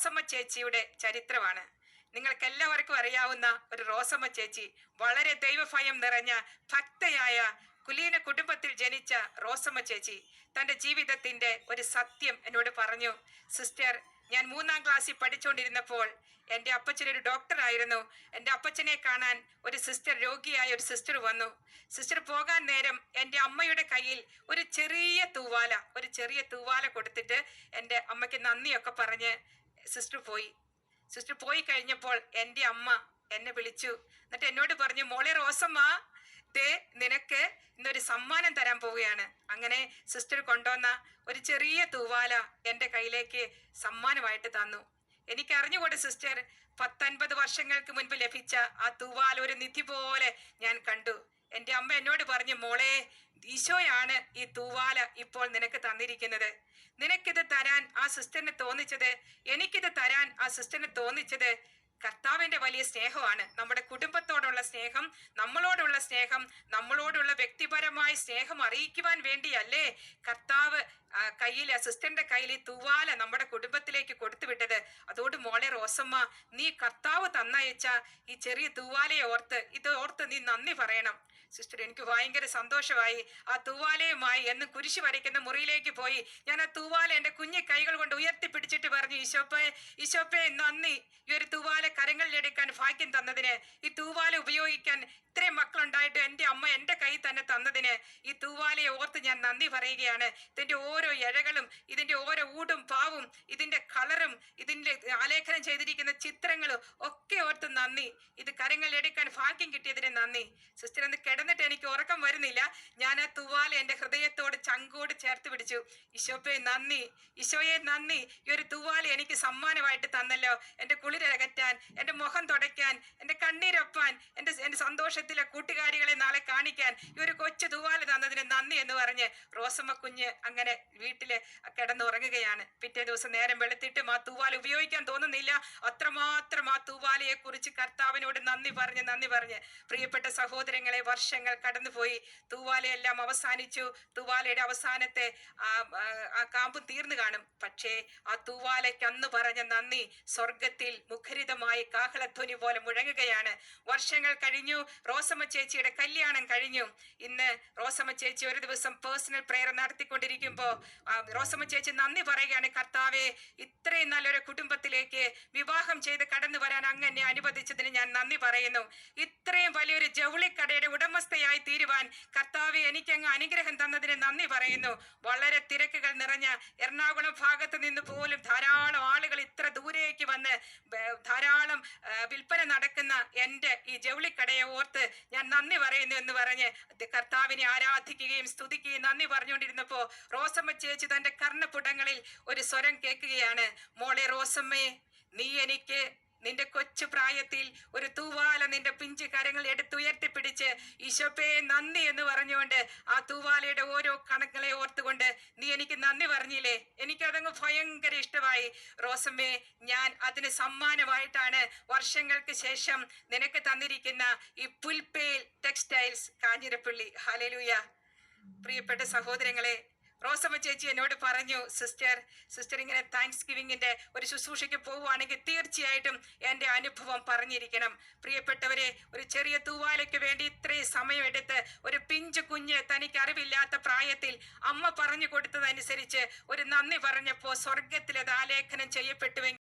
റോസമ്മ ചേച്ചിയുടെ ചരിത്രമാണ്. നിങ്ങൾക്ക് എല്ലാവർക്കും അറിയാവുന്ന ഒരു റോസമ്മ ചേച്ചി വളരെ ദൈവഭയം നിറഞ്ഞ ഭക്തയായ കുലീന കുടുംബത്തിൽ ജനിച്ച റോസമ്മ ചേച്ചി തന്റെ ജീവിതത്തിന്റെ ഒരു സത്യം എന്നോട് പറഞ്ഞു. സിസ്റ്റർ ഞാൻ മൂന്നാം ക്ലാസ്സിൽ പഠിച്ചുകൊണ്ടിരുന്നപ്പോൾ എന്റെ അപ്പച്ചൻ ഒരു ഡോക്ടറായിരുന്നു എന്റെ അപ്പച്ചനെ കാണാൻ ഒരു സിസ്റ്റർ രോഗിയായ ഒരു സിസ്റ്റർ വന്നു. സിസ്റ്റർ പോകാൻ നേരം എന്റെ അമ്മയുടെ കയ്യിൽ ഒരു ചെറിയ തൂവാല ഒരു ചെറിയ തൂവാല കൊടുത്തിട്ട് എന്റെ അമ്മയ്ക്ക് നന്ദിയൊക്കെ പറഞ്ഞ് സിസ്റ്റർ പോയി. സിസ്റ്റർ പോയി കഴിഞ്ഞപ്പോൾ എന്റെ അമ്മ എന്നെ വിളിച്ചു. എന്നിട്ട് എന്നോട് പറഞ്ഞു മോളെ റോസമ്മ ദേ നിനക്ക് ഇന്നൊരു സമ്മാനം തരാൻ പോവുകയാണ്. അങ്ങനെ സിസ്റ്റർ കൊണ്ടുവന്ന ഒരു ചെറിയ തൂവാല എന്റെ കയ്യിലേക്ക് സമ്മാനമായിട്ട് തന്നു. എനിക്ക് അറിഞ്ഞുകൂടെ സിസ്റ്റർ പത്തൊൻപത് വർഷങ്ങൾക്ക് മുൻപ് ലഭിച്ച ആ തൂവാല ഒരു നിധി പോലെ ഞാൻ കണ്ടു. എന്റെ അമ്മ എന്നോട് പറഞ്ഞു മോളെ ഈശോയാണ് ഈ തൂവാല ഇപ്പോൾ നിനക്ക് തന്നിരിക്കുന്നത്. നിനക്കിത് തരാൻ ആ സിസ്റ്ററിന് തോന്നിച്ചത് എനിക്കിത് തരാൻ ആ സിസ്റ്ററിന് തോന്നിച്ചത് കർത്താവിന്റെ വലിയ സ്നേഹമാണ്. നമ്മുടെ കുടുംബത്തോടുള്ള സ്നേഹം നമ്മളോടുള്ള സ്നേഹം നമ്മളോടുള്ള വ്യക്തിപരമായ സ്നേഹം അറിയിക്കുവാൻ വേണ്ടിയല്ലേ കർത്താവ് കയ്യിൽ അസിസ്റ്റന്റ് കയ്യിൽ ഈ തൂവാല നമ്മുടെ കുടുംബത്തിലേക്ക് കൊടുത്തു വിട്ടത്. അതോട് മോളെ റോസമ്മ നീ കർത്താവ് തന്നയച്ച ഈ ചെറിയ തൂവാലയെ ഓർത്ത് ഇത് ഓർത്ത് നീ നന്ദി പറയണം. സിസ്റ്റർ എനിക്ക് ഭയങ്കര സന്തോഷമായി. ആ തൂവാലയുമായി എന്ന് കുരിശ് വരയ്ക്കുന്ന മുറിയിലേക്ക് പോയി. ഞാൻ ആ തൂവാല എന്റെ കുഞ്ഞു കൈകൾ കൊണ്ട് ഉയർത്തി പിടിച്ചിട്ട് പറഞ്ഞു ഈശോപ്പേ ഈശോപ്പേ നന്ദി. ഈ ഒരു തൂവാല കരങ്ങളിലെടുക്കാൻ ഭാഗ്യം തന്നതിന്. ഈ തൂവാല ഉപയോഗിക്കാൻ ഇത്രയും മക്കളുണ്ടായിട്ട് എന്റെ അമ്മ തന്നതിന് ഈ തൂവാലയെ ഓർത്ത് ഞാൻ നന്ദി പറയുകയാണ്. ഇതിന്റെ ഓരോ ഇഴകളും ഇതിന്റെ ഓരോ ഊടും പാവും ഇതിന്റെ കളറും ഇതിന്റെ ആലേഖനം ചെയ്തിരിക്കുന്ന ചിത്രങ്ങളും ഒക്കെ ഓർത്ത് നന്ദി. ഇത് കരങ്ങളിൽ എടുക്കാൻ ഭാഗ്യം കിട്ടിയതിന് നന്ദി. സിസ്റ്റർ ഒന്ന് കിടന്നിട്ട് എനിക്ക് ഉറക്കം വരുന്നില്ല. ഞാൻ ആ തൂവാല എന്റെ ഹൃദയത്തോട് ചങ്കോട് ചേർത്ത് പിടിച്ചു. ഈശോപ്പെ നന്ദി. ഈശോയെ നന്ദി. ഈ ഒരു തൂവാല എനിക്ക് സമ്മാനമായിട്ട് തന്നല്ലോ. എന്റെ കുളിരകറ്റാൻ എന്റെ മുഖം തുടയ്ക്കാൻ എന്റെ കണ്ണീരൊപ്പാൻ എന്റെ എന്റെ സന്തോഷത്തിലെ കൂട്ടുകാരികളെ നാളെ കാണിക്കാൻ ഈ ഒരു കൊച്ചു തൂവാല തന്നതിന് നന്ദി എന്ന് പറഞ്ഞ് റോസമ്മ കുഞ്ഞ് അങ്ങനെ വീട്ടിൽ കിടന്നുറങ്ങുകയാണ്. പിറ്റേ ദിവസം നേരം വെളുത്തിട്ടും ആ തൂവാല ഉപയോഗിക്കാൻ തോന്നുന്നില്ല. അത്രമാത്രം ആ തൂവാലയെ കുറിച്ച് കർത്താവിനോട് നന്ദി പറഞ്ഞ് നന്ദി പറഞ്ഞ് പ്രിയപ്പെട്ട സഹോദരങ്ങളെ വർഷങ്ങൾ കടന്നുപോയി. തൂവാലയെല്ലാം അവസാനിച്ചു. തൂവാലയുടെ അവസാനത്തെ ആ കാമ്പ് തീർന്നു കാണും. പക്ഷേ ആ തൂവാലയ്ക്ക് അന്ന് പറഞ്ഞ നന്ദി സ്വർഗത്തിൽ മുഖരിതമായി കാഹളധ്വനി പോലെ മുഴങ്ങുകയാണ്. വർഷങ്ങൾ കഴിഞ്ഞു. റോസമ്മ ചേച്ചിയുടെ കല്യാണം കഴിഞ്ഞു. ഇന്ന് റോസമ്മ ചേച്ചി ഒരു ദിവസം പേഴ്സണൽ പ്രേയർ നടത്തിക്കൊണ്ടിരിക്കുമ്പോൾ റോസമ്മ ചേച്ചി നന്ദി പറയുകയാണ് കർത്താവെ ഇത്രയും നല്ലൊരു കുടുംബത്തിലേക്ക് വിവാഹം ചെയ്ത് കടന്നു വരാൻ അങ്ങനെ അനുവദിച്ചതിന് ഞാൻ നന്ദി പറയുന്നു. ഇത്രയും വലിയൊരു ജൗളിക്കടയുടെ ഉടമസ്ഥയായി തീരുവാൻ കർത്താവെ എനിക്ക് അങ്ങ് അനുഗ്രഹം തന്നതിന് നന്ദി പറയുന്നു. വളരെ തിരക്കുകൾ നിറഞ്ഞ എറണാകുളം ഭാഗത്ത് നിന്ന് പോലും ധാരാളം ആളുകൾ ഇത്ര ദൂരേക്ക് വന്ന് ധാരാളം വിൽപ്പന നടക്കുന്ന എന്റെ ഈ ജൗളിക്കടയെ ഓർത്ത് ഞാൻ നന്ദി പറയുന്നു എന്ന് പറഞ്ഞ് കർത്താവിനെ ആരാധിക്കുകയും സ്തുതിക്കുകയും നന്ദി പറഞ്ഞുകൊണ്ടിരുന്നപ്പോൾ റോസമ്മ ചേച്ചി തന്റെ കർണപുടങ്ങളിൽ ഒരു സ്വരം കേൾക്കുകയാണ്. മോളെ റോസമ്മേ നീ എനിക്ക് നിന്റെ കൊച്ചു പ്രായത്തിൽ ഒരു തൂവാല നിന്റെ പിഞ്ചു കരങ്ങൾ എടുത്തുയർത്തിപ്പിടിച്ച് ഈശോപ്പേ നന്ദി എന്ന് പറഞ്ഞുകൊണ്ട് ആ തൂവാലയുടെ ഓരോ കണക്കുകളെ ഓർത്തുകൊണ്ട് നീ എനിക്ക് നന്ദി പറഞ്ഞില്ലേ? എനിക്കതങ്ങ് ഭയങ്കര ഇഷ്ടമായി. റോസമ്മേ ഞാൻ അതിന് സമ്മാനമായിട്ടാണ് വർഷങ്ങൾക്ക് ശേഷം നിനക്ക് തന്നിരിക്കുന്ന ഈ പുൽപ്പേൽ ടെക്സ്റ്റൈൽസ് കാഞ്ഞിരപ്പള്ളി. ഹലലൂയ പ്രിയപ്പെട്ട സഹോദരങ്ങളെ റോസമ്മ ചേച്ചി എന്നോട് പറഞ്ഞു സിസ്റ്റർ സിസ്റ്റർ ഇങ്ങനെ താങ്ക്സ് ഗിവിങ്ങിന്റെ ഒരു ശുശ്രൂഷയ്ക്ക് പോവുകയാണെങ്കിൽ തീർച്ചയായിട്ടും എന്റെ അനുഭവം പറഞ്ഞിരിക്കണം. പ്രിയപ്പെട്ടവരെ ഒരു ചെറിയ തൂവാലയ്ക്ക് വേണ്ടി ഇത്രയും സമയമെടുത്ത് ഒരു പിഞ്ചു കുഞ്ഞ് തനിക്ക് അറിവില്ലാത്ത പ്രായത്തിൽ അമ്മ പറഞ്ഞു കൊടുത്തതനുസരിച്ച് ഒരു നന്ദി പറഞ്ഞപ്പോൾ സ്വർഗത്തിലത് ആലേഖനം ചെയ്യപ്പെട്ടുവെങ്കിൽ